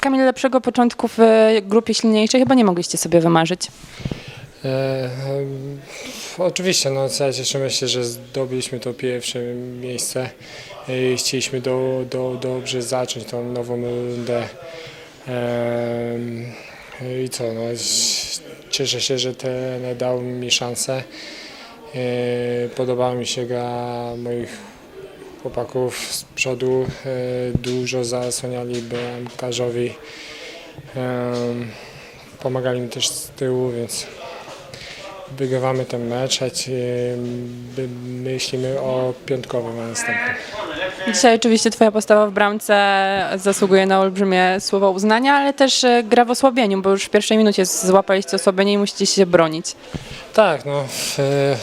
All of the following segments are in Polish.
Kamil, lepszego początku w grupie silniejszej chyba nie mogliście sobie wymarzyć. E, em, oczywiście, no cieszymy się, że zdobyliśmy to pierwsze miejsce. E, chcieliśmy do, do, dobrze zacząć tą nową rundę. Em, I co, no, cieszę się, że ten dał mi szansę. E, podobała mi się gra moich chłopaków z przodu. E, dużo zasłaniali bramkarzowi. Em, pomagali mi też z tyłu, więc wygrywamy ten mecz, my- myślimy o piątkowym, następnym. Dzisiaj oczywiście twoja postawa w bramce zasługuje na olbrzymie słowa uznania, ale też e, gra w osłabieniu, bo już w pierwszej minucie złapaliście osłabienie i musicie się bronić. Tak, no, w,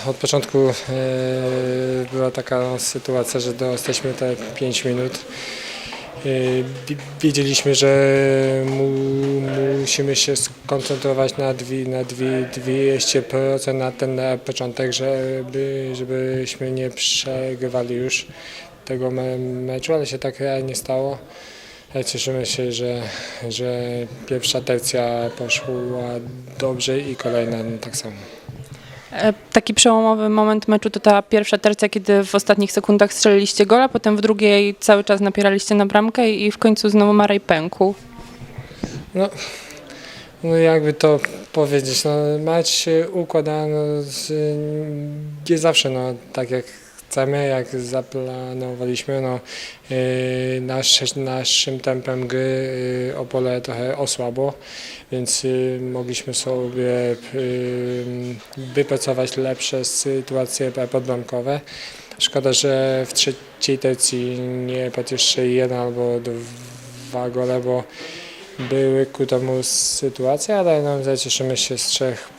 od początku e, była taka sytuacja, że dostaliśmy te 5 minut. Wi- Wiedzieliśmy, że mu, musimy się skoncentrować na, dwie, na dwie, 200% na ten początek, żeby, żebyśmy nie przegrywali już tego me, meczu, ale się tak nie stało. Cieszymy się, że, że pierwsza tercja poszła dobrze i kolejna tak samo. E, Taki przełomowy moment meczu to ta pierwsza tercja, kiedy w ostatnich sekundach strzeliliście gola, potem w drugiej cały czas napieraliście na bramkę i w końcu znowu Maraj pękł. No, no jakby to powiedzieć, no mecz się układa no, nie zawsze no, tak jak chcemy, jak zaplanowaliśmy. No, yy, nasz, naszym tempem gry yy, Opole trochę osłabło, więc yy, mogliśmy sobie wypracować lepsze sytuacje podbramkowe. Szkoda, że w trzeciej tercji nie padł jeszcze jeden albo dwa gole, bo były ku temu sytuacje, ale no, cieszymy się z trzech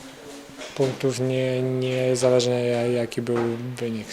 punktów, nie, niezależnie ja- jaki był wynik.